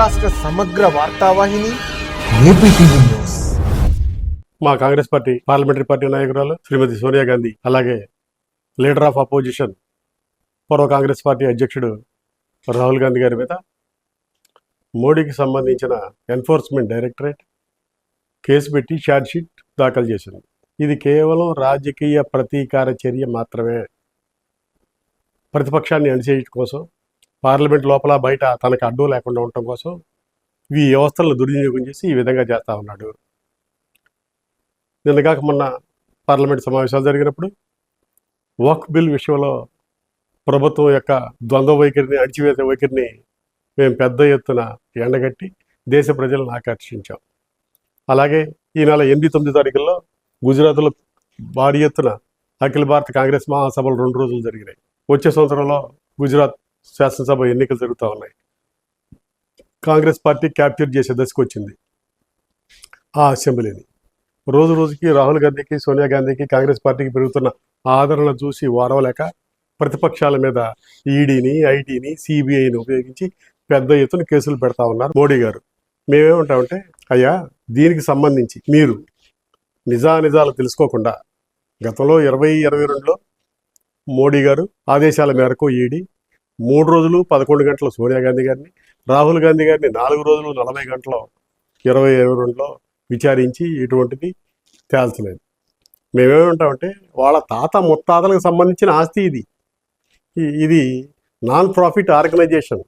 రాష్ట్ర సమగ్ర వార్తావాహిని AP TV news. మా కాంగ్రెస్ పార్టీ పార్లమెంటరీ పార్టీ నాయకురాలు శ్రీమతి సోనియా గాంధీ అలాగే లీడర్ ఆఫ్ అపోజిషన్ పూర్వ కాంగ్రెస్ పార్టీ అధ్యక్షుడు రాహుల్ గాంధీ గారి మీద మోడీకి సంబంధించిన ఎన్ఫోర్స్మెంట్ డైరెక్టరేట్ కేసు పెట్టి షీట్ దాఖలు చేసింది. ఇది కేవలం రాజకీయ ప్రతీకార చర్య మాత్రమే. ప్రతిపక్షాన్ని అణిచేయటం కోసం పార్లమెంట్ లోపల బయట తనకు అడ్డు లేకుండా ఉండటం కోసం ఈ వ్యవస్థలను దుర్వినియోగం చేసి ఈ విధంగా చేస్తా ఉన్నాడు. నిన్నగాక మొన్న పార్లమెంట్ సమావేశాలు జరిగినప్పుడు వక్ బిల్ విషయంలో ప్రభుత్వం యొక్క ద్వంద్వ వైఖరిని అణిచివేసే వైఖరిని మేము పెద్ద ఎత్తున ఎండగట్టి దేశ ప్రజలను ఆకర్షించాం. అలాగే ఈ నెల ఎనిమిది తొమ్మిది తారీఖుల్లో గుజరాత్లో భారీ ఎత్తున అఖిల భారత కాంగ్రెస్ మహాసభలు రెండు రోజులు జరిగినాయి. వచ్చే సంవత్సరంలో గుజరాత్ శాసనసభ ఎన్నికలు జరుగుతూ ఉన్నాయి. కాంగ్రెస్ పార్టీ క్యాప్చర్ చేసే దశకు వచ్చింది ఆ అసెంబ్లీని. రోజు రోజుకి రాహుల్ గాంధీకి సోనియా గాంధీకి కాంగ్రెస్ పార్టీకి పెరుగుతున్న ఆదరణ చూసి వారవలేక ప్రతిపక్షాల మీద ఈడీని ఐటీని సిబిఐని ఉపయోగించి పెద్ద ఎత్తున కేసులు పెడతా ఉన్నారు మోడీ గారు. మేమేమంటామంటే అయ్యా దీనికి సంబంధించి మీరు నిజానిజాలు తెలుసుకోకుండా గతంలో ఇరవై ఇరవై రెండులో మోడీ గారు ఆదేశాల మేరకు ఈడీ మూడు రోజులు పదకొండు గంటలు సోనియా గాంధీ గారిని రాహుల్ గాంధీ గారిని నాలుగు రోజులు నలభై గంటలు ఇరవై ఇరవై రెండులో విచారించి ఇటువంటిది తేల్చలేదు. మేమేమంటామంటే వాళ్ళ తాత ముత్తాతలకు సంబంధించిన ఆస్తి ఇది. ఇది non profit organisation.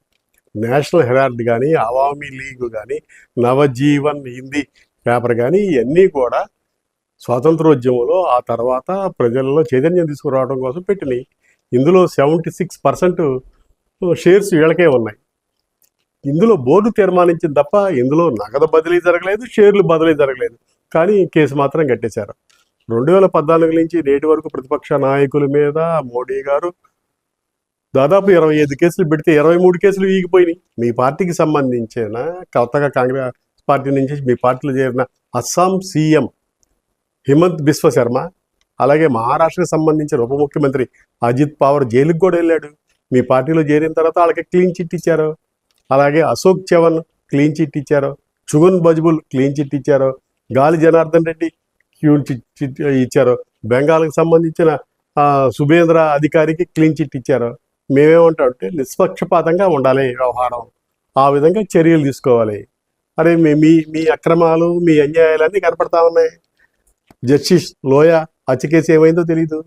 National Herald కానీ అవామీ లీగ్ కానీ నవజీవన్ హిందీ పేపర్ కానీ ఇవన్నీ కూడా స్వాతంత్రోద్యమంలో ఆ తర్వాత ప్రజల్లో చైతన్యం తీసుకురావడం కోసం పెట్టినాయి. ఇందులో సెవెంటీ సిక్స్ పర్సెంట్ షేర్స్ వీళ్ళకే ఉన్నాయి. ఇందులో బోర్డు తీర్మానించింది తప్ప ఇందులో నగదు బదిలీ జరగలేదు షేర్లు బదిలీ జరగలేదు. కానీ కేసు మాత్రం కట్టేశారు రెండు వేల పద్నాలుగు నుంచి నేటి వరకు ప్రతిపక్ష నాయకుల మీద మోడీ గారు దాదాపు ఇరవై ఐదు కేసులు పెడితే ఇరవై మూడు కేసులు వీగిపోయినాయి. మీ పార్టీకి సంబంధించిన కొత్తగా కాంగ్రెస్ పార్టీ నుంచి మీ పార్టీలో చేరిన అస్సాం సీఎం హిమంత్ బిశ్వ శర్మ అలాగే మహారాష్ట్రకు సంబంధించిన ఉప ముఖ్యమంత్రి అజిత్ పవార్ జైలుకు కూడా వెళ్ళాడు. మీ పార్టీలో చేరిన తర్వాత వాళ్ళకి క్లీన్ చిట్ ఇచ్చారు. అలాగే అశోక్ చవన్ క్లీన్ చిట్ ఇచ్చారు. చుగన్ బజ్బుల్ క్లీన్ చిట్ ఇచ్చారు. Gali Janardhan Reddy clean chit chit ఇచ్చారు. బెంగాల్కి సంబంధించిన సుభేంద్ర అధికారికి క్లీన్ చిట్ ఇచ్చారు. మేమేమంటామంటే నిష్పక్షపాతంగా ఉండాలి వ్యవహారం. ఆ విధంగా చర్యలు తీసుకోవాలి. అరే మీ మీ మీ అక్రమాలు మీ అన్యాయాలన్నీ కనపడతా ఉన్నాయి. జస్టిస్ లోయ హత్య కేసు ఏమైందో తెలియదు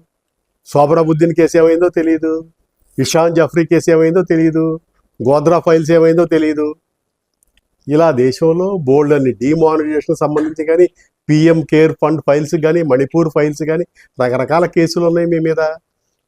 శోభరాబుద్దీన్ కేసు ఏమైందో తెలియదు ఇషాన్ జఫ్రీ కేసు ఏమైందో తెలియదు గోద్రా ఫైల్స్ ఏమైందో తెలియదు ఇలా దేశంలో బోల్డ్ అన్ని డిమానిటైజేషన్ సంబంధించి కానీ పిఎం కేర్ ఫండ్ ఫైల్స్ కానీ మణిపూర్ ఫైల్స్ కానీ రకరకాల కేసులు ఉన్నాయి మీ మీద.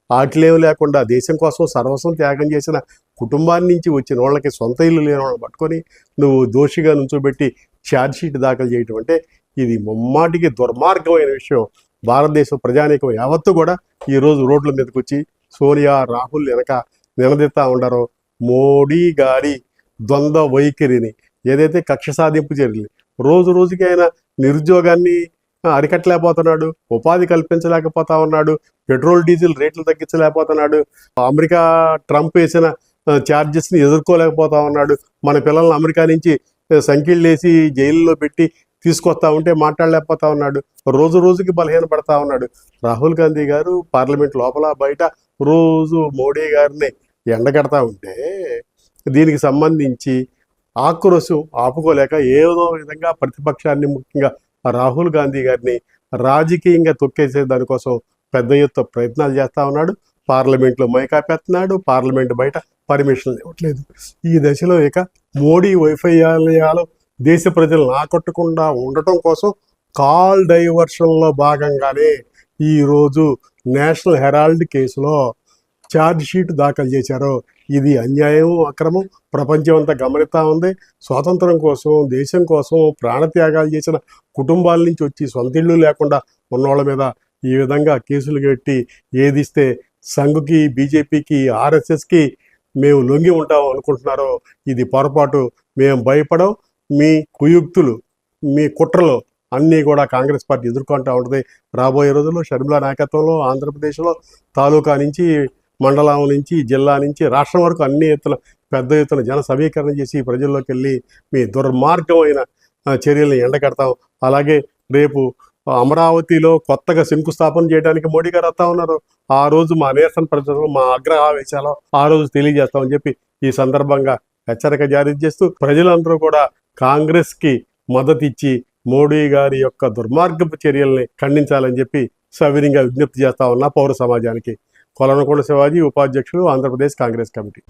ఆటలేం లేకుండా దేశం కోసం సర్వస్వం త్యాగం చేసిన కుటుంబాన్ని నుంచి వచ్చిన వాళ్ళకి సొంత ఇల్లు లేని వాళ్ళని పట్టుకొని నువ్వు దోషిగా నుంచోబెట్టి ఛార్జ్షీట్ దాఖలు చేయటం అంటే ఇది ముమ్మాటికి దుర్మార్గమైన విషయం. భారతదేశ ప్రజానీకం యావత్తు కూడా ఈరోజు రోడ్ల మీదకి వచ్చి సోనియా రాహుల్ వెనక నిలదీస్తా ఉండరో. మోడీ గారి ద్వంద్వ వైఖరిని ఏదైతే కక్ష సాధింపు జరిగింది రోజు రోజుకి ఆయన నిరుద్యోగాన్ని అరికట్టలేకపోతున్నాడు ఉపాధి కల్పించలేకపోతా ఉన్నాడు పెట్రోల్ డీజిల్ రేట్లు తగ్గించలేకపోతున్నాడు అమెరికా ట్రంప్ వేసిన ఛార్జెస్ని ఎదుర్కోలేకపోతా ఉన్నాడు మన పిల్లల్ని అమెరికా నుంచి సంఖ్యలు వేసి జైల్లో పెట్టి తీసుకొస్తా ఉంటే మాట్లాడలేకపోతా ఉన్నాడు. రోజు రోజుకి బలహీన పడతా ఉన్నాడు. రాహుల్ గాంధీ గారు పార్లమెంట్ లోపల బయట రోజు మోడీ గారిని ఎండగడతా ఉంటే దీనికి సంబంధించి ఆక్రోశం ఆపుకోలేక ఏదో విధంగా ప్రతిపక్షాన్ని ముఖ్యంగా రాహుల్ గాంధీ గారిని రాజకీయంగా తొక్కేసే దానికోసం పెద్ద ఎత్తున ప్రయత్నాలు చేస్తూ ఉన్నాడు. పార్లమెంట్లో మైకాపెత్తున్నాడు. పార్లమెంట్ బయట పర్మిషన్లు ఇవ్వట్లేదు ఈ దశలో ఇక మోడీ వైఫల్యాలు దేశ ప్రజలను ఆకట్టుకుండా ఉండటం కోసం కాల్ డైవర్షన్లో భాగంగానే ఈరోజు నేషనల్ హెరాల్డ్ కేసులో ఛార్జ్ షీట్ దాఖలు చేశారు. ఇది అన్యాయం అక్రమం ప్రపంచం అంతా గమనిస్తూ ఉంది. స్వాతంత్రం కోసం దేశం కోసం ప్రాణత్యాగాలు చేసిన కుటుంబాల నుంచి వచ్చి సొంత ఇళ్ళు లేకుండా ఉన్నవాళ్ళ మీద ఈ విధంగా కేసులు కట్టి ఏదిస్తే సంఘుకి బీజేపీకి ఆర్ఎస్ఎస్కి మేము లొంగి ఉంటాం అనుకుంటున్నారో ఇది పొరపాటు. మేము భయపడం మీ కుయుక్తులు మీ కుట్రలు అన్నీ కూడా కాంగ్రెస్ పార్టీ ఎదుర్కొంటూ ఉంటుంది. రాబోయే రోజుల్లో షర్మిల నాయకత్వంలో ఆంధ్రప్రదేశ్లో తాలూకా నుంచి మండలం నుంచి జిల్లా నుంచి రాష్ట్రం వరకు అన్ని ఎత్తున పెద్ద ఎత్తున జన సమీకరణ చేసి ప్రజల్లోకి వెళ్ళి మీ దుర్మార్గమైన ఆ, చర్యల్ని ఎండకడతాం అలాగే రేపు అమరావతిలో కొత్తగా శంకుస్థాపన చేయడానికి మోడీ గారు వస్తా ఉన్నారు. ఆ రోజు మా నిరసన ప్రజలు మా ఆగ్రహావేశాలు ఆ రోజు తెలియజేస్తామని చెప్పి ఈ సందర్భంగా హెచ్చరిక జారీ చేస్తూ ప్రజలందరూ కూడా కాంగ్రెస్కి మద్దతిచ్చి మోడీ గారి యొక్క దుర్మార్గపు చర్యల్ని ఖండించాలని చెప్పి సవినీయంగా విజ్ఞప్తి చేస్తా ఉన్నా పౌర సమాజానికి. కొలనకొండ శివాజీ ఉపాధ్యక్షుడు ఆంధ్రప్రదేశ్ కాంగ్రెస్ కమిటీ.